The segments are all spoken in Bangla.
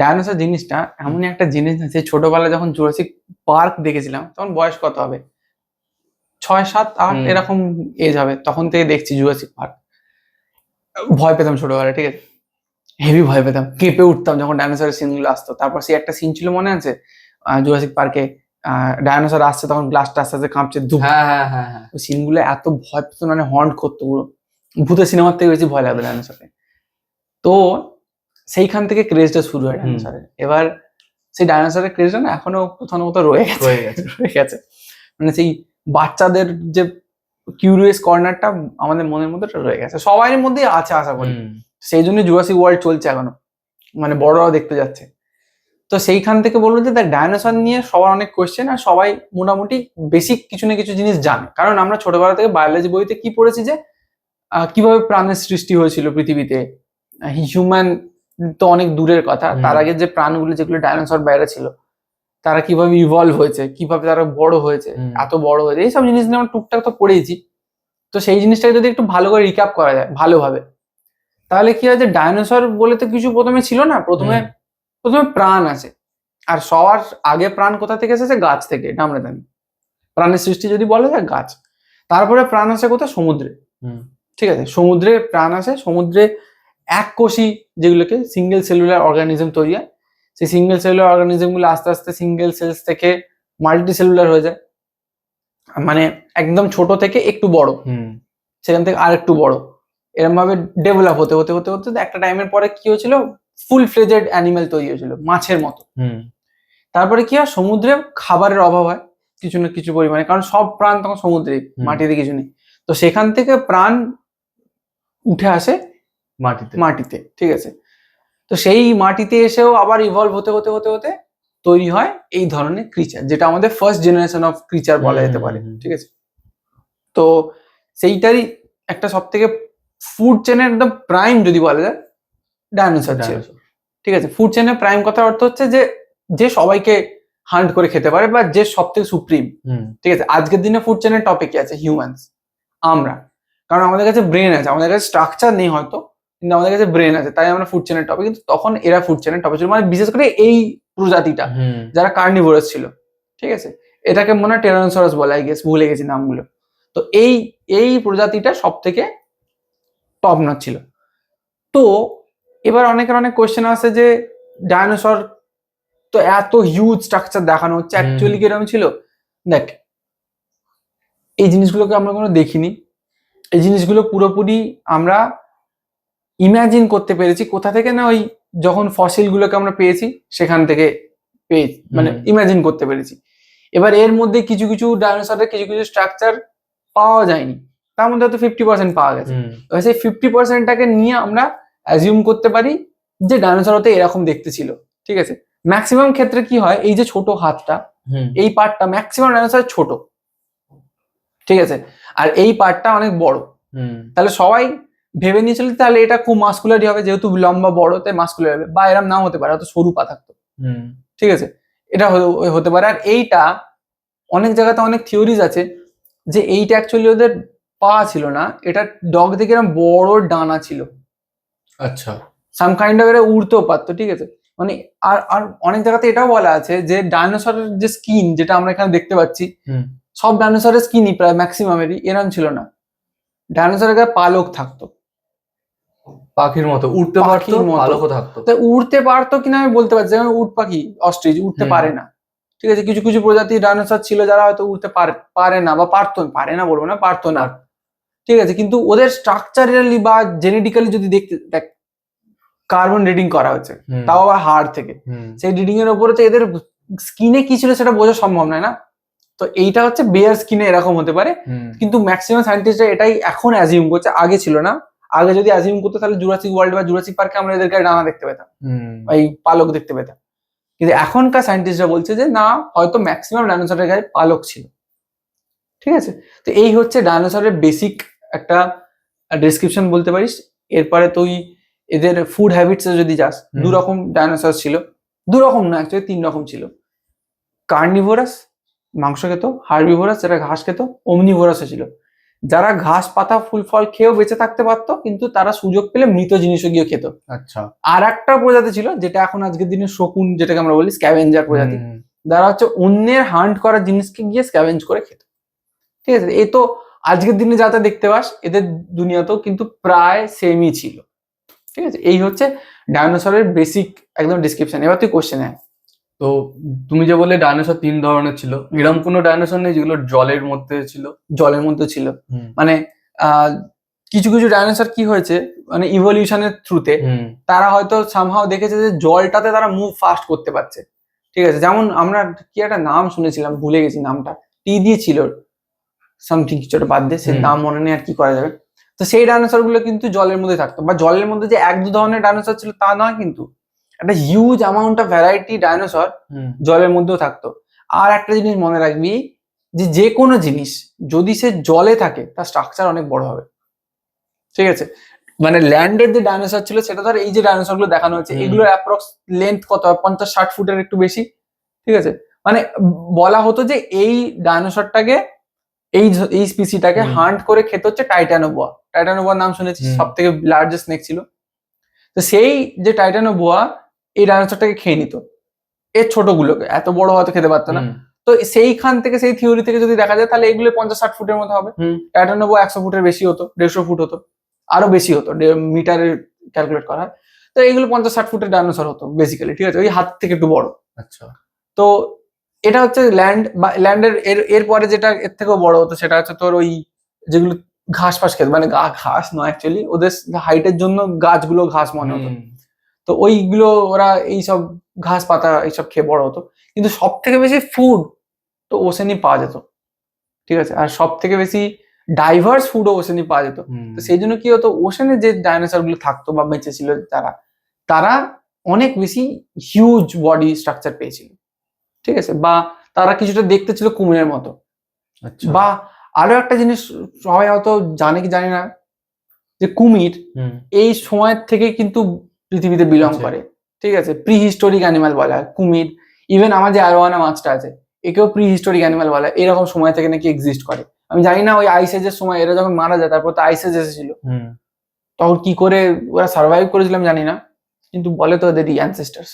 ডায়নোসর জিনিসটা এমনই একটা জিনিস না যে ছোটবেলায় যখন জুরাসিক পার্ক দেখেছিলাম তখন বয়স কত হবে? ছয় সাত আট এরকম এজ হবে তখন থেকে দেখছি জুরাসিক পার্ক ভয় পেতাম ছোটবেলায় ঠিক আছে? হেভি ভয় পেতাম কেঁপে উঠতাম যখন ডায়নোসরের সিনগুলো আসতো। তারপর সে একটা সিন ছিল মনে আছে? জুরাসিক পার্কে ডায়নোসর আসছে তখন গ্লাসটা আস্তে আস্তে কাঁপছে ধুপ। হ্যাঁ হ্যাঁ হ্যাঁ হ্যাঁ। ওই সিনগুলো এত ভয় পেত মানে হন্ট করতো পুরো। ভূতের সিনেমার থেকে বেশি ভয় লাগতো ডাইনোসরকে তো সেইখান থেকে ক্রেজটা শুরু হয়। ডাইনোসরের এবার সেই ডাইনোসরের ক্রেজটা না এখনও কোথাও কোথাও রয়ে গেছে। রয়ে গেছে। মানে সেই বাচ্চাদের যে কিউরিয়াস কর্নারটা আমাদের মনের মধ্যে রয়ে গেছে। সবাই মধ্যেই আছে আশা করি। সেই জন্য জুরাসিক ওয়ার্ল্ড চলছে এখনও। মানে বড়রাও দেখতে যাচ্ছে। তো সেইখান থেকে বলব যে ডাইনোসর নিয়ে সবার অনেক কোয়েশ্চেন আর সবাই মোটামুটি বেসিক কিছু না কিছু জিনিস জানে। কারণ আমরা ছোটবেলা থেকে বায়োলজি বইতে কি পড়েছি যে আহ, কীভাবে প্রাণের সৃষ্টি হয়েছিল পৃথিবীতে? হিউম্যান তো অনেক দূরের কথা। তার আগে যে প্রাণগুলো যেগুলো ডাইনোসর বাইরে ছিল তারা কীভাবে ইভলভ হয়েছে কীভাবে তারা বড় হয়েছে এত বড় হয়েছে এইসব জিনিস নিয়ে আমরা টুকটাক তো পড়েইছি। তো সেই জিনিসটাকে যদি একটু ভালো করে রিক্যাপ করা যায় ভালোভাবে তাহলে কি হয় যে ডাইনোসর বলে তো কিছু প্রথমে ছিল না প্রথমে প্রথমে প্রাণ আছে। আর সবার আগে প্রাণ কোথা থেকে এসেছে? গাছ থেকে এটা আমরা জানি। প্রাণের সৃষ্টি যদি বলা যায় গাছ। তারপরে প্রাণ আসে কোথায়? সমুদ্রে। ঠিক আছে সমুদ্রে প্রাণ আসে সমুদ্রে এক কোষী যেগুলোকে সিঙ্গেল সেলুলার অর্গানিজম তৈরি হয়। সেই সিঙ্গেল সেলুলার অর্গানিজমগুলো আস্তে আস্তে সিঙ্গেল সেলস থেকে মাল্টি সেলুলার হয়ে যায়। মানে একদম ছোট থেকে একটু বড়। হুম, সেখান থেকে আর একটু বড়। এরকম ভাবে ডেভেলপ হতে হতে হতে হতে একটা টাইমের পরে কি হয়েছিল? ফুল ফ্লেজেড অ্যানিমেল তৈরি হয়েছিল মাছের মতো। হুম, তারপরে কি হয়? সমুদ্রে খাবারের অভাব হয় কিছু না কিছু পরিমাণে। কারণ সব প্রাণ তখন সমুদ্রে মাটিতে কিছু নেই। তো সেখান থেকে প্রাণ উঠে আসে মাটিতে। মাটিতে ঠিক আছে? তো সেই মাটিতে এসেও আবার ইভলভ হতে হতে হতে হতে তৈরি হয় এই ধরনের ক্রিচার যেটা আমাদের ফার্স্ট জেনারেশন অফ ক্রিচার বলা যেতে পারে ঠিক আছে? তো সেইটারই একটা সব থেকে ফুড চেনের একদম প্রাইম যদি বলা যায় ডায়নোসর ছিল ঠিক আছে? ফুড চেনের প্রাইম কথার অর্থ হচ্ছে যে যে সবাইকে হান্ট করে খেতে পারে বা যে সব থেকে সুপ্রিম ঠিক আছে? আজকের দিনে ফুড চেনের টপিক আছে হিউম্যানস আমরা। কারণ আমাদের কাছে ব্রেন আছে আমাদের কাছে স্ট্রাকচার নেই হয়তো কিন্তু আমাদের কাছে ব্রেন আছে তাই আমরা ফুড চেনের টপিক কিন্তু তখন এরা ফুড চেনের টপিক ছিল মানে বিশেষ করে এই প্রজাতিটা যারা কার্নিভোরাস ছিল ঠিক আছে? এটাকে মনে হয় টেরানোসরাস বলে আই গেস ভুলে গেছি নামগুলো। তো এই এই প্রজাতিটা সব থেকে টপ নচ ছিল। তো এবার অনেকের অনেক কোয়েশ্চেন আসে যে ডায়নোসর তো এত হিউজ স্ট্রাকচার দেখানো হচ্ছে। অ্যাকচুয়ালি কীরকম ছিল? দেখ এই জিনিসগুলোকে আমরা কোনো দেখিনি। এই জিনিসগুলো পুরোপুরি আমরা ইমাজিন করতে পেরেছি। কোথা থেকে না ওই যখন ফসিলগুলোকে আমরা পেয়েছি সেখান থেকে পেয়ে মানে। ইমাজিন করতে পেরেছি। এবার এর মধ্যে কিছু কিছু ডাইনোসরের কিছু কিছু স্ট্রাকচার পাওয়া যায়নি। তার মধ্যে হয়তো ফিফটি পার্সেন্ট পাওয়া গেছে। এবার সেই ফিফটি পার্সেন্টটাকে নিয়ে আমরা অ্যাজিউম করতে পারি যে ডাইনোসর হতে এরকম দেখতে ছিল। ঠিক আছে? ম্যাক্সিমাম ক্ষেত্রে কি হয়? এই যে ছোট হাতটা এই পার্টটা ম্যাক্সিমাম ডাইনোসর ছোট। ঠিক আছে? আর এই পার্টটা অনেক বড়। তাহলে সবাই ভেবে নিয়েছিল তাহলে এটা খুব মাস্কুলারই হবে যেহেতু লম্বা বড় তাই মাস্কুলার হবে বা এরম নাও হতে পারে হয়তো সরু পা থাকতো। হুম, ঠিক আছে? এটা হতে- হতে পারে। আর এইটা অনেক জায়গাতে অনেক থিওরিজ আছে যে এইটা অ্যাকচুয়ালি ওদের পা ছিল না এটা ডগ থেকে এরকম বড় ডানা ছিল। আচ্ছা। সাম কাইন্ড অফ এরা উড়তেও পারতো ঠিক আছে? মানে আর আর অনেক জায়গাতে এটাও বলা আছে যে ডাইনোসরের যে স্কিন যেটা আমরা এখানে দেখতে পাচ্ছি সব ডাইনোসরের স্কিনই প্রায় ম্যাক্সিমামেরই এরম ছিল না। ডাইনোসরের গায়ে পালক থাকতো। পাখির মতো উঠতে পারতো। পালকও থাকতো। তা উড়তে পারতো কিনা আমি বলতে পারছি যেমন উট পাখি অস্ট্রিচ উঠতে পারে না। ঠিক আছে কিছু কিছু প্রজাতি ডাইনোসর ছিল যারা হয়তো উঠতে পারে পারে না বা পারতো পারে না বলব না পারতো না। ঠিক আছে কিন্তু ওদের স্ট্রাকচারালি বা জেনেটিক্যালি যদি দেখতে দেখ কার্বন রিডিং করা হচ্ছে হুম, তাও আবার হাড় থেকে। সেই রিডিং এর উপরে তো এদের স্কিনে কি ছিল সেটা বোঝা সম্ভব নয় না? তো এইটা হচ্ছে বেয়ার স্কিনে এরকম হতে পারে। কিন্তু ম্যাক্সিমাম সায়েন্টিস্টরা এটাই এখন অ্যাজিউম করছে আগে ছিল না। আগে যদি অ্যাজিউম করতো তাহলে জুরাসিক ওয়ার্ল্ড বা জুরাসিক পার্কে আমরা এদের গায়ে ডানা দেখতে পেতাম। এই পালক দেখতে পেতাম। কিন্তু এখনকার সায়েন্টিস্টরা বলছে যে না হয়তো ম্যাক্সিমাম ডাইনোসরের গায়ে পালক ছিল। ঠিক আছে? তো এই হচ্ছে ডাইনোসরের বেসিক একটা ডেসক্রিপশন বলতে পারিস। এরপরে তুই এদের ফুড হ্যাবিটস যদি যাস। দু রকম ডাইনোসর ছিল। দু রকম না অ্যাকচুয়ালি তিন রকম ছিল। কার্নিভোরাস মাংস খেত হার্বিভোরাস যেটা ঘাস খেত অমনিভোরাসও ছিল। যারা ঘাস পাতা ফুল ফল খেয়েও বেঁচে থাকতে পারতো কিন্তু তারা সুযোগ পেলে মৃত জিনিসও গিয়ে খেত। আচ্ছা। আর একটা প্রজাতি ছিল যেটা এখন আজকের দিনে শকুন যেটাকে আমরা বলি স্ক্যাভেঞ্জার প্রজাতি। যারা হচ্ছে অন্যের হান্ট করা জিনিসকে গিয়ে স্ক্যাভেঞ্জ করে খেত। ঠিক আছে? এ তো আজকের দিনে যাতে দেখতে পাস এদের দুনিয়াতেও কিন্তু প্রায় সেমই ছিল। ঠিক আছে? এই হচ্ছে ডাইনোসরের বেসিক একদম ডিসক্রিপশন এবার তুই কোশ্চেন আয়। তো তুমি যে বললে ডাইনোসর তিন ধরনের ছিল এরকম কোনো ডাইনোসর নেই যেগুলো জলের মধ্যে ছিল? জলের মধ্যে ছিল। মানে আহ, কিছু কিছু ডাইনোসর কি হয়েছে মানে ইভলিউশনের থ্রুতে তারা হয়তো সামহাও দেখেছে যে জলটাতে তারা মুভ ফাস্ট করতে পারছে। ঠিক আছে যেমন আমরা কি একটা নাম শুনেছিলাম ভুলে গেছি নামটা। টি দিয়ে ছিল। সামথিং কিছু একটা বাদ দিয়ে সে নাম মনে নেই আর কি করা যাবে। তো সেই ডাইনোসরগুলো কিন্তু জলের মধ্যে থাকতো। বা জলের মধ্যে যে এক দু ধরনের ডাইনোসর ছিল তা নয় কিন্তু। একটা huge amount of variety dinosaur জলের মধ্যেও থাকতো। আর একটা জিনিস মনে রাখবি যে যে কোনো জিনিস যদি সে জলে থাকে তার স্ট্রাকচার অনেক বড় হবে। ঠিক আছে? মানে ল্যান্ডের যে ডাইনোসর ছিল সেটা ধর এই যে ডাইনোসরগুলো দেখানো হচ্ছে হুম। এগুলোর অ্যাপ্রক্স লেন্থ কত হয়? পঞ্চাশ ষাট ফুটের একটু বেশি। ঠিক আছে? মানে বলা হতো যে এই ডাইনোসরটাকে এই এই স্পিসিটাকে হান্ট করে খেতে হচ্ছে টাইটানোবোয়া টাইটানোবোয়ার নাম শুনেছি সব থেকে লার্জেস্ট স্নেক ছিল। তো সেই যে টাইটানোবোয়া এই ডাইনোসরটাকে খেয়ে নিত। এর ছোটগুলোকে এত বড় হয়তো খেতে পারতো না। তো সেইখান থেকে সেই থিওরি থেকে যদি দেখা যায় তাহলে এগুলো পঞ্চাশ ষাট ফুটের মতো হবে। টাইটানোবো একশো ফুটের বেশি হতো দেড়শো ফুট হতো আরও বেশি হতো মিটারের ক্যালকুলেট করা হয়। তো এগুলো পঞ্চাশ ষাট ফুটের ডাইনোসর হতো বেসিক্যালি ঠিক আছে? ওই হাত থেকে একটু বড়। আচ্ছা। তো এটা হচ্ছে ল্যান্ড বা ল্যান্ডের এর এরপরে যেটা এর থেকেও বড় হতো সেটা হচ্ছে তোর ওই যেগুলো ঘাস ফাস খেত। মানে ঘাস নয় অ্যাকচুয়ালি ওদের হাইটের জন্য গাছগুলো ঘাস মনে হতো। তো ওইগুলো ওরা এইসব ঘাস পাতা এইসব খেয়ে বড় হতো। কিন্তু সব থেকে বেশি ফুড তো ওশেনই পাওয়া যেত। ঠিক আছে? আর সব থেকে বেশি ডাইভার্স ফুডও ওশেনই পাওয়া যেত। তো সেই জন্য কি হতো ওশেনে যে ডাইনোসরগুলো থাকতো বা বেঁচে ছিল তারা তারা অনেক বেশি হিউজ বডি স্ট্রাকচার পেয়েছিল। ঠিক আছে? বা তারা কিছুটা দেখতে ছিল কুমিরের মতো। আচ্ছা। বা আরও একটা জিনিস সবাই হয়তো জানে কি জানি না যে কুমির এই সময়ের থেকে কিন্তু পৃথিবীতে বিলং আচ্ছা। করে। ঠিক আছে? প্রি হিস্টোরিক অ্যানিমাল বলা হয় কুমির। ইভেন আমার যে আরোয়ানা মাছটা আছে একেও প্রি হিস্টোরিক অ্যানিমাল বলা এরকম সময় থেকে নাকি এক্সিস্ট করে। আমি জানি না ওই আইস এজের সময় এরা যখন মারা যায় তারপর তো আইস এজ এসেছিল। হুম, তখন কি করে ওরা সার্ভাইভ করেছিলাম জানি না। কিন্তু বলে তো ওদেরই অ্যানসেস্টার্স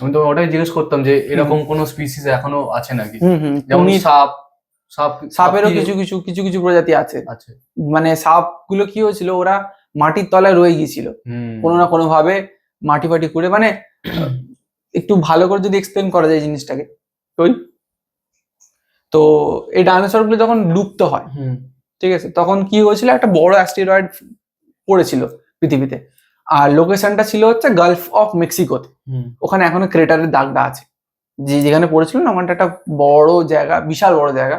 আমি তো ওটাই জিজ্ঞেস করতাম যে এরকম কোন স্পিসিস এখনও আছে নাকি? যেমন সাপ সাপ সাপেরও কিছু কিছু কিছু কিছু প্রজাতি আছে। আছে মানে সাপগুলো কি হয়েছিল ওরা মাটির তলায় রয়ে গিয়েছিল। হুম, কোনো না কোনো ভাবে মাটি ফাটি করে মানে একটু ভালো করে যদি এক্সপ্লেন করা যায় জিনিসটাকে। ওই? তো এই ডাইনোসরগুলো যখন লুপ্ত হয় হুম, ঠিক আছে তখন কি হয়েছিল? একটা বড় অ্যাস্টেরয়েড পড়েছিল পৃথিবীতে। আর লোকেশনটা ছিল হচ্ছে গালফ অফ মেক্সিকোতে হুম, ওখানে এখনও ক্রেটারের দাগটা আছে। যে যেখানে পড়েছিল না ওখানটা একটা বড় জায়গা বিশাল বড় জায়গা।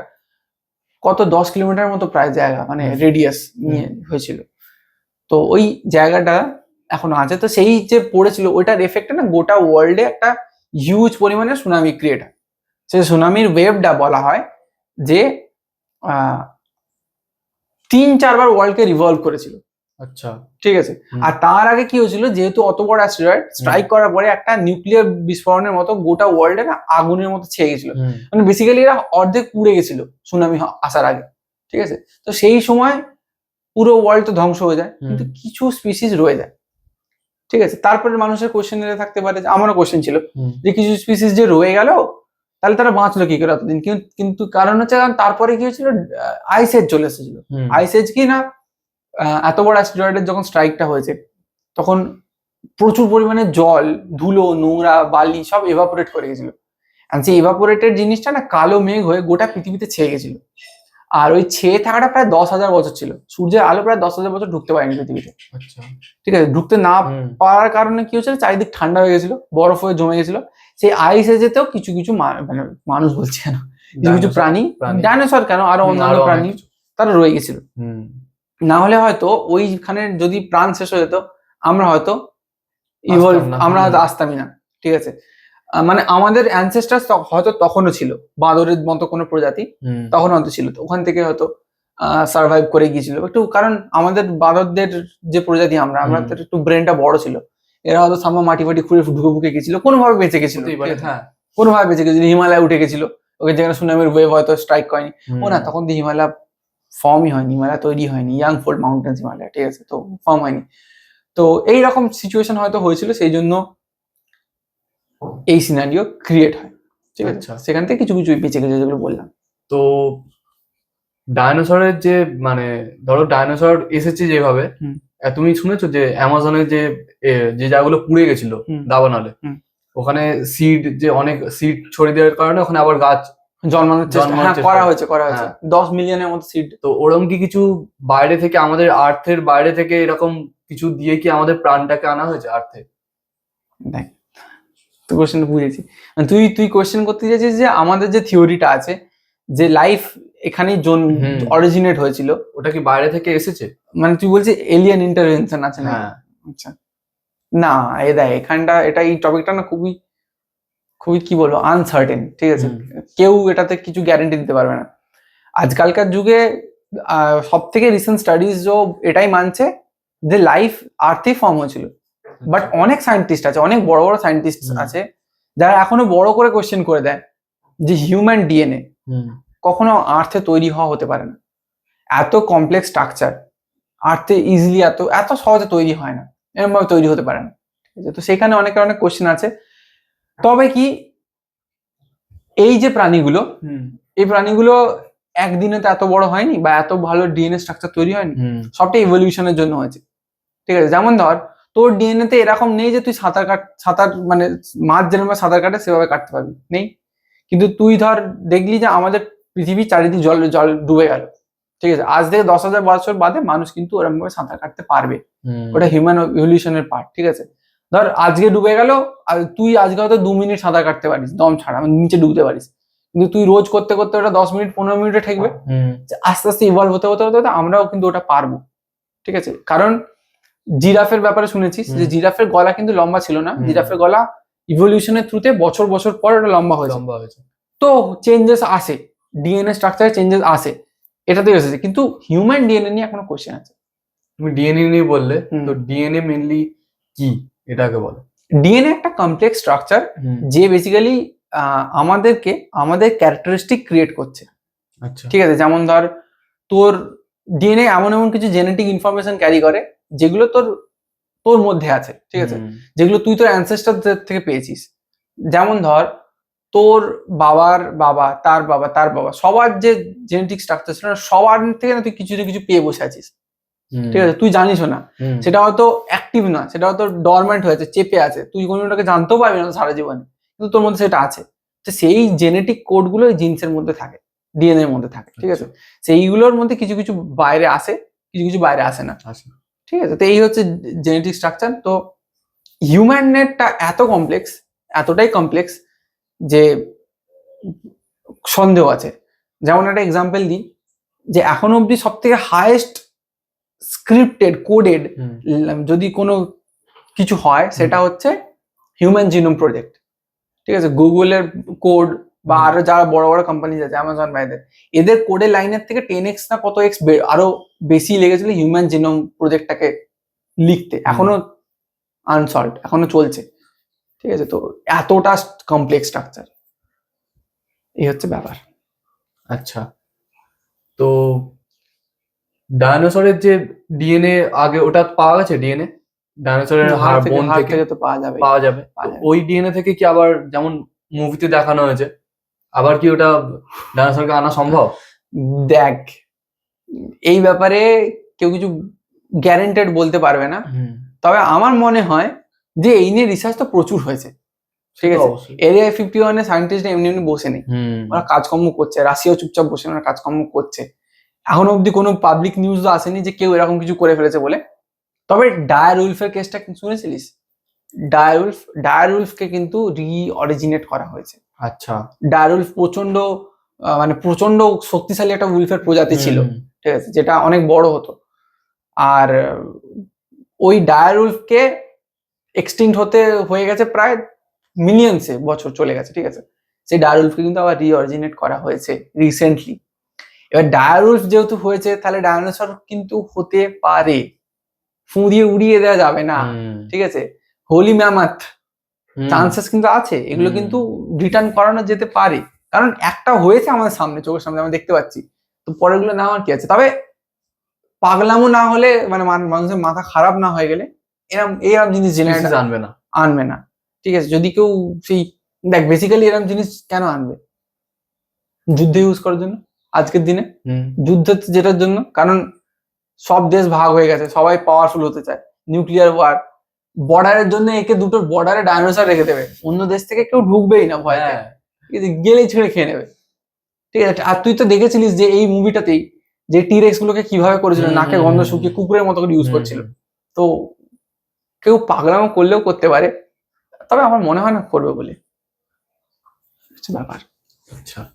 কত দশ কিলোমিটার মতো প্রায় জায়গা মানে রেডিয়াস নিয়ে হয়েছিল। তো ওই জায়গাটা এখন আছে। তো সেই যে পড়েছিল ওইটার এফেক্টে না গোটা ওয়ার্ল্ডে একটা হিউজ পরিমাণে সুনামি ক্রিয়েট হয়। সেই সুনামির ওয়েভটা বলা হয় যে তিন চারবার ওয়ার্ল্ডকে রিভলভ করেছিল। আচ্ছা। ঠিক আছে। আর তার আগে কি হয়েছিল যেহেতু অত বড় অ্যাস্টেরয়েড স্ট্রাইক করার পরে একটা নিউক্লিয়ার বিস্ফোরণের মতো গোটা ওয়ার্ল্ডে না আগুনের মতো ছেয়ে গেছিল। মানে বেসিক্যালি এরা অর্ধেক পুড়ে গেছিল সুনামি আসার আগে। ঠিক আছে? তো সেই সময় পুরো ওয়ার্ল্ড তো ধ্বংস হয়ে যায় কিন্তু কিছু স্পিসিস রয়ে যায়। ঠিক আছে? তারপরে মানুষের কোশ্চেন থাকতে পারে যে আমারও কোশ্চেন ছিল যে কিছু স্পিসিস যে রয়ে গেল তাহলে তারা বাঁচলো কি করে এতদিন? কিন্তু- কারণ হচ্ছে কারণ তারপরে কি হয়েছিল? আইস এজ চলে এসেছিল। আইস এজ কি না? এত বড় অ্যাস্টেরয়েডের যখন স্ট্রাইকটা হয়েছে তখন প্রচুর পরিমাণে জল ধুলো নোংরা বালি সব এভাপোরেট করে গেছিল। সেই এভাপোরেটেড জিনিসটা না কালো মেঘ হয়ে গোটা পৃথিবীতে ছেয়ে গেছিল। আর ওই ছেয়ে থাকাটা প্রায় দশ হাজার বছর ছিল। সূর্যের আলো প্রায় দশ হাজার বছর ঢুকতে পারেনি পৃথিবীতে। আচ্ছা। ঠিক আছে ঢুকতে না পারার কারণে কি হয়েছিল? চারিদিক ঠান্ডা হয়ে গেছিল বরফ হয়ে জমে গেছিল। সেই আইস এজেতেও কিছু কিছু মানে মানুষ বলছে না কিছু কিছু প্রাণী। ডাইনোসর কেন আরও অন্যান্য প্রাণী তারা রয়ে গেছিল। না হলে হয়তো ওইখানে যদি প্রাণ শেষ হয়ে যেত আমরা হয়তো ইভলভ আমরা হয়তো আসতামই না। ঠিক আছে? মানে আমাদের অ্যানসেস্টার হয়তো তখনও ছিল। বাঁদরের মতো কোনো প্রজাতি তখন হয়তো ছিল। তো ওখান থেকে হয়তো সার্ভাইভ করে গিয়েছিল। একটু কারণ আমাদের বাঁদরদের যে প্রজাতি আমরা হুম। আমাদের একটু ব্রেনটা বড় ছিল। এরা হয়তো সামা মাটি ফাটি খুঁড়ে ঢুকে ফুকে গেছিল কোনোভাবে বেঁচে গেছিল? হ্যাঁ। কোনোভাবে বেঁচে গেছিল। হিমালয় উঠে গেছিল। ওকে যেখানে সুনামির ওয়েভ হয়তো স্ট্রাইক করেনি। ও না তখন দিয়ে হিমালয় ফর্মই হয়নি। হিমালয় তৈরি হয়নি। ইয়াং ফোল্ড মাউন্টেন্স হিমালয় ঠিক আছে? তো ফর্ম হয়নি। তো এইরকম সিচুয়েশন হয়তো হয়েছিল। সেই জন্য এই সিনারিও ক্রিয়েট হয়। ঠিক আছে? আচ্ছা। সেখান থেকে কিছু কিছু বেঁচে গেছে যেগুলো বললাম। তো ডায়নোসরের যে মানে ধরো ডাইনোসর এসেছে যেভাবে তুমি শুনেছো যে অ্যামাজনের যে যে জায়গাগুলো পুড়ে গেছিল। দাবানলে? ওখানে সিড যে অনেক সিড ছড়িয়ে দেওয়ার কারণে ওখানে আবার গাছ জন্মানোর চেষ্টা হ্যাঁ। করা হয়েছে করা হয়েছে। হ্যাঁ। দশ মিলিয়নের মতো সিট তো ওরকম কি কিছু বাইরে থেকে আমাদের আর্থের বাইরে থেকে এরকম কিছু দিয়ে কি আমাদের প্রাণটাকে আনা হয়েছে আর্থে দেখ তুই কোশ্চেন বুঝেছি মানে তুই তুই কোশ্চেন করতে চাইছিস যে আমাদের যে থিওরিটা আছে যে লাইফ এখানেই জন। অরিজিনেট হয়েছিল। ওটা কি বাইরে থেকে এসেছে? মানে তুই বলছিস এলিয়ান ইন্টারভেনশন আছে না? হ্যাঁ। আচ্ছা। না এ দেখ এখানটা এটা এই টপিকটা না খুবই খুবই কি বলব আনসার্টেন ঠিক আছে? কেউ এটাতে কিছু গ্যারেন্টি দিতে পারবে না। আজকালকার যুগে সব থেকে রিসেন্ট স্টাডিজ এটাই মানছে যে লাইফ আর্থেই ফর্ম হয়েছিল। বাট অনেক সায়েন্টিস্ট আছে অনেক বড় বড় সায়েন্টিস্ট আছে যারা এখনও বড় করে কোশ্চেন করে দেয় যে হিউম্যান ডিএনএ কখনো আর্থে তৈরি হওয়া হতে পারে না। এত কমপ্লেক্স স্ট্রাকচার আর্থে ইজিলি এত এত সহজে তৈরি হয় না এরকম ভাবে তৈরি হতে পারে না। তো সেখানে অনেকের অনেক কোশ্চেন আছে। তবে কি এই যে প্রাণীগুলো হুম। এই প্রাণীগুলো একদিনে তো এত বড় হয়নি বা এত ভালো ডিএনএ স্ট্রাকচার তৈরি হয়নি। সবটা ইভলিউশনের জন্য হয়েছে। ঠিক আছে যেমন ধর তোর ডিএনএ তে এরকম নেই যে তুই সাঁতার কাট সাঁতার মানে মাছ যেরকম সাঁতার কাটে সেভাবে কাটতে পারবি নেই? কিন্তু তুই ধর দেখলি যে আমাদের পৃথিবী চারিদিক জল জল ডুবে গেল ঠিক আছে? আজ থেকে দশ হাজার বছর বাদে মানুষ কিন্তু ওরকম ভাবে সাঁতার কাটতে পারবে। ওটা হিউম্যান ইভলিউশনের পার্ট ঠিক আছে? ধর আজকে ডুবে গেল আর তুই আজকে হয়তো দু মিনিট সাঁতার কাটতে পারিস দম ছাড়া মানে নিচে ডুবতে পারিস। কিন্তু তুই রোজ করতে করতে ওটা দশ মিনিট পনেরো মিনিটে ঠেকবে। আস্তে আস্তে ইভলভ হতে হতে হতে হতে আমরাও কিন্তু ওটা পারব ঠিক আছে? কারণ জিরাফের ব্যাপারে শুনেছিস যে জিরাফের গলা কিন্তু লম্বা ছিল না। জিরাফের গলা ইভলিউশনের থ্রুতে বছর বছর পর ওটা লম্বা হয়েছে। লম্বা হয়েছে। তো চেঞ্জেস আসে। ডিএনএ স্ট্রাকচারে চেঞ্জেস আসে। এটাতে এসেছে। কিন্তু হিউম্যান ডিএনএ নিয়ে এখনও কোশ্চেন আছে। তুমি ডিএনএ নিয়ে বললে তো ডিএনএ মেনলি কি? এটাকে বলো। ডিএনএ একটা কমপ্লেক্স স্ট্রাকচার যে বেসিক্যালি আমাদেরকে আমাদের ক্যারেক্টারিস্টিক ক্রিয়েট করছে। আচ্ছা। ঠিক আছে? যেমন ধর তোর ডিএনএ এমন এমন কিছু জেনেটিক ইনফরমেশন ক্যারি করে যেগুলো তোর তোর মধ্যে আছে ঠিক আছে? যেগুলো তুই তোর অ্যানসেস্টারদের থেকে পেয়েছিস। যেমন ধর তোর বাবার বাবা তার বাবা তার বাবা সবার যে জেনেটিক স্ট্রাকচার ছিল সবার থেকে না তুই কিছু না কিছু পেয়ে বসে আছিস। ঠিক আছে? তুই জানিসও না। সেটা হয়তো অ্যাক্টিভ না সেটা হয়তো ডরমেন্ট হয়েছে চেপে আছে। তুই কোনো ওটাকে জানতেও পারবি না সারা জীবনে। কিন্তু তোর মধ্যে সেটা আছে। তো সেই জেনেটিক কোডগুলো জিন্সের মধ্যে থাকে ডিএনএর মধ্যে থাকে ঠিক আছে? সেইগুলোর মধ্যে কিছু কিছু বাইরে আসে কিছু কিছু বাইরে আসে না। আচ্ছা। ঠিক আছে? তো এই হচ্ছে জেনেটিক স্ট্রাকচার তো হিউম্যান নেটটা এত কমপ্লেক্স এতটাই কমপ্লেক্স যে সন্দেহ আছে। যেমন একটা এক্সাম্পল দিই যে এখন অবধি সব থেকে হায়েস্ট স্ক্রিপ্টেড কোডেড যদি কোনো কিছু হয় সেটা হচ্ছে হিউম্যান জিনোম প্রজেক্ট ঠিক আছে? গুগলের কোড বা আরও যারা বড় বড় কোম্পানি আছে অ্যামাজন বা এদের কোডের লাইনের থেকে টেন এক্স না কত এক্স আরও বেশি লেগেছিল হিউম্যান জিনোম প্রজেক্টটাকে লিখতে। এখনও আনসলভ এখনও চলছে। ঠিক আছে তো এতটা কমপ্লেক্স স্ট্রাকচার এই হচ্ছে ব্যাপার। আচ্ছা তো ডাইনোসরের যে ডিএনএ আগে ওটা পাওয়া গেছে ডিএনএ ডাইনোসরের হাড় বোন থেকে পাওয়া যাবে। পাওয়া যাবে। ওই ডিএনএ থেকে কি আবার যেমন মুভিতে দেখানো হয়েছে? আবার কি ওটা ডাইনোসরকে আনা সম্ভব? দেখ এই ব্যাপারে কেউ কিছু গ্যারেন্টেড বলতে পারবে না। তবে আমার মনে হয় যে এই নিয়ে রিসার্চ তো প্রচুর হয়েছে। ঠিক আছে? এরিয়া ফিফটি ওয়ানে সায়েন্টিস্ট এমনি এমনি বসে নেই। ওরা কাজকর্ম করছে রাশিয়াও চুপচাপ বসে ওরা কাজকর্ম করছে। এখন অবধি কোনো পাবলিক নিউজ তো আসেনি যে কেউ এরকম কিছু করে ফেলেছে বলে। তবে ডায়ার উলফের কেসটা শুনেছিলিস? ডায়ার উলফ ডায়ার উলফকে কিন্তু রি অরিজিনেট করা হয়েছে। আচ্ছা। ডায়ার উলফ প্রচণ্ড মানে প্রচণ্ড শক্তিশালী একটা উলফের প্রজাতি ছিল ঠিক আছে যেটা অনেক বড় হতো। আর ওই ডায়ার উলফকে এক্সটিংক্ট হতে হয়ে গেছে প্রায় মিলিয়নসে বছর চলে গেছে ঠিক আছে। সেই ডায়ার উলফকে কিন্তু আবার রিঅরিজিনেট করা হয়েছে রিসেন্টলি এবার ডায়ার উলফ যেহেতু হয়েছে তাহলে ডায়নোসর কিন্তু হতে পারে। ফু দিয়ে উড়িয়ে দেওয়া যাবে না ঠিক আছে। হোলি ম্যামাথ। চান্সেস কিন্তু আছে এগুলো কিন্তু রিটার্ন করানো যেতে পারে। কারণ একটা হয়েছে আমাদের সামনে চোখের সামনে আমরা দেখতে পাচ্ছি। তো পরেরগুলো না আমার কি আছে? তবে পাগলামো না হলে মানে মানুষের মাথা খারাপ না হয়ে গেলে এরম এরম জিনিস জেনে কিছু জানবে না। আনবে না। ঠিক আছে যদি কেউ সেই দেখ বেসিক্যালি এরকম জিনিস কেন আনবে? যুদ্ধে ইউজ করার জন্য আজকের দিনে? যুদ্ধ যেটার জন্য কারণ সব দেশ ভাগ হয়ে গেছে সবাই পাওয়ারফুল হতে চায়। নিউক্লিয়ার ওয়ার বর্ডারের জন্য একে দুটোর বর্ডারে ডাইনোসর রেখে দেবে। অন্য দেশ থেকে কেউ ঢুকবেই না ভয় হ্যাঁ। ঠিক আছে গেলেই ছিঁড়ে খেয়ে নেবে। ঠিক আছে? আর তুই তো দেখেছিলিস যে এই মুভিটাতেই যে টিরেক্স গুলোকে কীভাবে করেছিল নাকে গন্ধ শুকিয়ে কুকুরের মতো করে ইউজ করছিল। তো কেউ পাগলামো করলেও করতে পারে। তবে আমার মনে হয় না করবে বলে। ব্যাপার। আচ্ছা।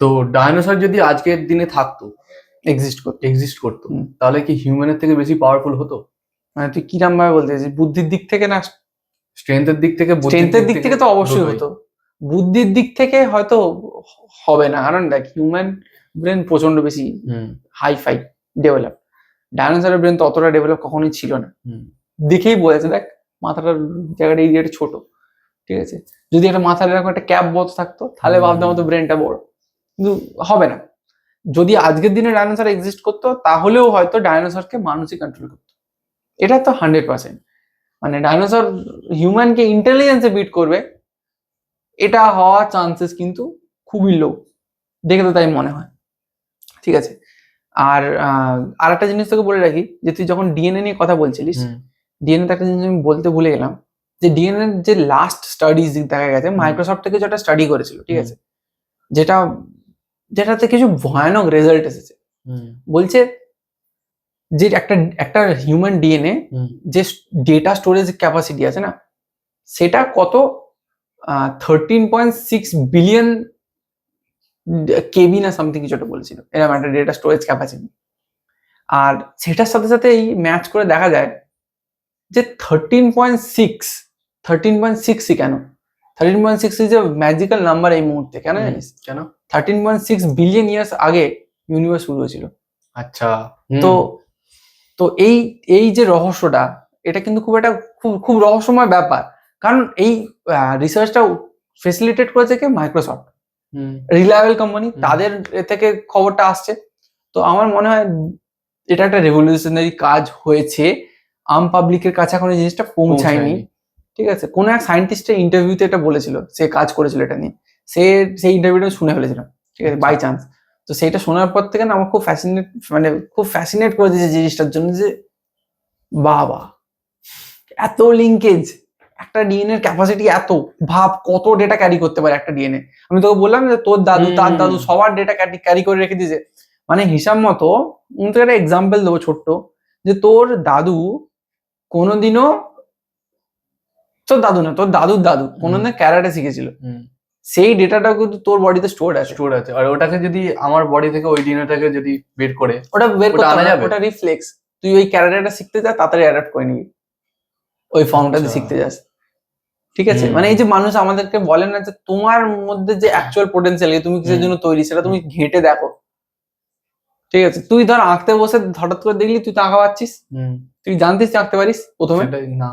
তো ডাইনোসর যদি আজকের দিনে থাকতো এক্সিস্ট করতে। এক্সিস্ট করতো তাহলে কি হিউম্যানের থেকে বেশি পাওয়ারফুল হতো? মানে তুই কিরাম ভাবে বলতে চাইছিস? বুদ্ধির দিক থেকে না স্ট্রেংথের দিক থেকে স্ট্রেংথের দিক থেকে তো অবশ্যই হতো। বুদ্ধির দিক থেকে হয়তো হবে না। কারণ দেখ হিউম্যান ব্রেন প্রচণ্ড বেশি হাই ফাই ডেভেলপ ডাইনোসরের ব্রেন তো অতটা ডেভেলপ কখনোই ছিল না। হুম। দেখেই বোঝাচ্ছে দেখ মাথাটার জায়গাটা এই জায়গাটা ছোট ঠিক আছে? যদি একটা মাথার এরকম একটা ক্যাপ বত থাকতো তাহলে হুম। ভাবতাম হয়তো ব্রেনটা বড়। কিন্তু হবে না। যদি আজকের দিনে ডাইনোসর এক্সিস্ট করতো তাহলেও হয়তো ডাইনোসরকে মানুষই কন্ট্রোল করতো। এটা তো হান্ড্রেড পার্সেন্ট মানে ডাইনোসর হিউম্যানকে ইন্টেলিজেন্সে বিট করবে এটা হওয়ার চান্সেস কিন্তু খুবই লো দেখে তো তাই মনে হয়। ঠিক আছে? আর আর একটা জিনিস তোকে বলে রাখি যে তুই যখন ডিএনএ নিয়ে কথা বলছিলিস ডিএনএ তে একটা জিনিস আমি বলতে ভুলে গেলাম যে ডিএনএ যে লাস্ট স্টাডিজ দেখা গেছে মাইক্রোসফট থেকে যেটা স্টাডি করেছিল ঠিক আছে? যেটা যেটাতে কিছু ভয়ানক রেজাল্ট এসেছে। হুম, বলছে যে একটা একটা হিউম্যান ডিএনএ যে ডেটা স্টোরেজ ক্যাপাসিটি আছে না সেটা কত thirteen point six billion KB না সামথিং কিছু একটা বলছিল এরকম একটা ডেটা স্টোরেজ ক্যাপাসিটি আর সেটার সাথে সাথে এই ম্যাচ করে দেখা যায় যে thirteen point six thirteen point সিক্সই কেন? Thirteen point six is a magical number এই মুহূর্তে কেন জানিস? কেন? Thirteen point six billion years আগে ইউনিভার্স শুরু হয়েছিল। আচ্ছা তো তো এই এই যে রহস্যটা এটা কিন্তু খুব একটা খুব খুব রহস্যময় ব্যাপার। কারণ এই রিসার্চটা ফেসিলিটেট করেছে কে? মাইক্রোসফট রিলায়েবল কোম্পানি তাদের এ থেকে খবরটা আসছে। তো আমার মনে হয় এটা একটা রেভলিউশনারি কাজ হয়েছে। আম পাবলিকের কাছে এখন এই জিনিসটা পৌঁছায়নি। ঠিক আছে? কোন এক সায়েন্টিস্টের ইন্টারভিউতে এটা বলেছিল সে কাজ করেছিল এটা নিয়ে। সে সেই ইন্টারভিউটা শুনে ফেলেছিল ঠিক আছে? বাই চান্স তো সেইটা শোনার পর থেকে না আমার খুব ফ্যাসিনেট মানে খুব ফ্যাসিনেট করে দিয়েছে জিনিসটার জন্য যে বাবা এত লিঙ্কেজ একটা ডিএনএ এর ক্যাপাসিটি এত ভাব কত ডেটা ক্যারি করতে পারে একটা ডিএনএ আমি তোকে বললাম যে তোর দাদু তার দাদু সবার ডেটা ক্যারি করে রেখে দিয়েছে। মানে হিসাব মতো আমি তোকে একটা এক্সাম্পল দেবো ছোট্ট যে তোর দাদু কোনোদিনও তোর দাদু না তোর দাদুর দাদু কোনোদিন ক্যারাটে শিখেছিল। সেই ডেটাটা কিন্তু তোর বডিতে স্টোর আছে। স্টোর আছে। আর ওটাকে যদি আমার বডি থেকে ওই ডিনারটাকে যদি বের করে ওটা বের করতে আনা যাবে? ওটা রিফ্লেক্স তুই ওই ক্যারাটেটা শিখতে যা তাড়াতাড়ি অ্যাডাপ্ট করে নিবি। ওই ফর্মটাতে আচ্ছা। শিখতে যাস। ঠিক আছে? মানে এই যে মানুষ আমাদেরকে বলে না যে তোমার মধ্যে যে অ্যাকচুয়াল পোটেনশিয়াল তুমি কিসের জন্য তৈরি সেটা তুমি ঘেঁটে দেখো। ঠিক আছে? তুই ধর আঁকতে বসে হঠাৎ করে দেখলি তুই তো আঁকা পাচ্ছিস। হুম। তুই জানতিস আঁকতে পারিস প্রথমে? না।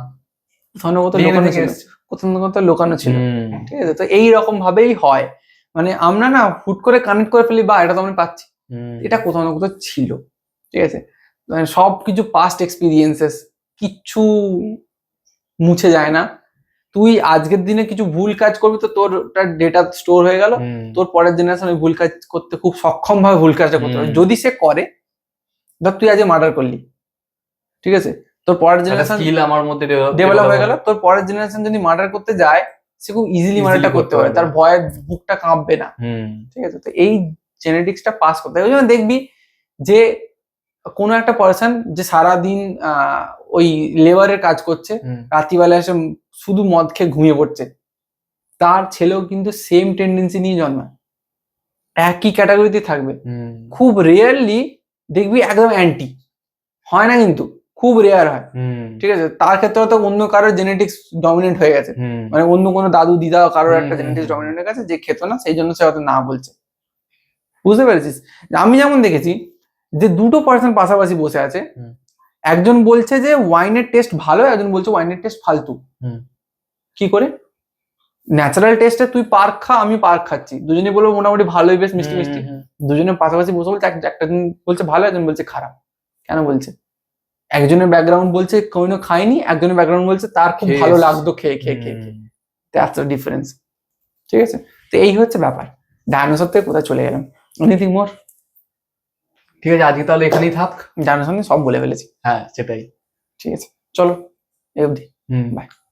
কোথাও। না কোথাও লোকানো ছিল। ঠিক আছে? তো এইরকম ভাবেই হয়। মানে আমরা না হুট করে কানেক্ট করে ফেলি বা এটা তো আমি পাচ্ছি। এটা কোথাও না কোথাও ছিল। ঠিক আছে? মানে সব কিছু পাস্ট এক্সপিরিয়েন্সেস কিচ্ছু মুছে যায় না। তুই আজকের দিনে কিছু ভুল কাজ করবি তো তোর ডেটা স্টোর হয়ে গেল। তোর পরের জেনারেশন ওই ভুল কাজ করতে খুব সক্ষম ভাবে ভুল কাজটা করতে হুম। যদি সে করে ধর তুই আজ মার্ডার করলি। ঠিক আছে? তোর পরের জেনারেশন স্কিল আমার মধ্যে ডেভেলপ হয়ে গেল। তোর পরের জেনারেশন যদি মার্ডার করতে যায় সে খুব ইজিলি মার্ডারটা করতে পারে। তার ভয়ে বুকটা কাঁপবে না। ঠিক আছে? তো এই জেনেটিক্সটা পাস করতে। হবে ওই জন্য দেখবি যে কোনো একটা পার্সন যে সারাদিন আহ, ওই লেবারের কাজ করছে রাত্রিবেলা এসে শুধু মদ খেয়ে ঘুমিয়ে পড়ছে। তার ছেলেও কিন্তু সেম টেন্ডেন্সি নিয়ে জন্মায়। একই ক্যাটাগরিতে থাকবে। খুব রেয়ারলি দেখবি একদম অ্যান্টি হয় না কিন্তু। খুব রেয়ার হয়। ঠিক আছে? তার ক্ষেত্রে হয়তো অন্য কারোর জেনেটিক্স ডমিনেন্ট হয়ে গেছে। মানে অন্য কোনো দাদু দিদা কারোর একটা জেনেটিক্স। ডমিনেন্ট হয়ে গেছে যে খেত না সেই জন্য সে হয়তো না বলছে। বুঝতে পেরেছিস? আমি যেমন দেখেছি যে দুটো পার্সন পাশাপাশি বসে আছে। একজন বলছে যে ওয়াইনের টেস্ট ভালো একজন বলছে ওয়াইনের টেস্ট ফালতু। কি করে? ন্যাচারাল টেস্টে তুই পার্ক খা আমি পার্ক খাচ্ছি। দুজনে বলব মোটামুটি ভালোই বেশ মিষ্টি মিষ্টি। দুজনে পাশাপাশি বসে বলছে এক- একটা বলছে ভালো একজন বলছে খারাপ। কেন বলছে? একজনের ব্যাকগ্রাউন্ড বলছে কোনো খায়নি একজনের ব্যাকগ্রাউন্ড বলছে তার খুব ভালো লাগতো খেয়ে খেয়ে খেয়ে খেয়ে। দ্যাটস দ্য ডিফারেন্স ঠিক আছে? তো এই হচ্ছে ব্যাপার। ডায়নোসর থেকে কোথায় চলে গেলাম? এনিথিং মোর ঠিক আছে আজকে তাহলে এখানেই থাক। ডায়নোসর সব বলে ফেলেছি। হ্যাঁ সেটাই। ঠিক আছে। চলো এই অবধি। হুম। Bye.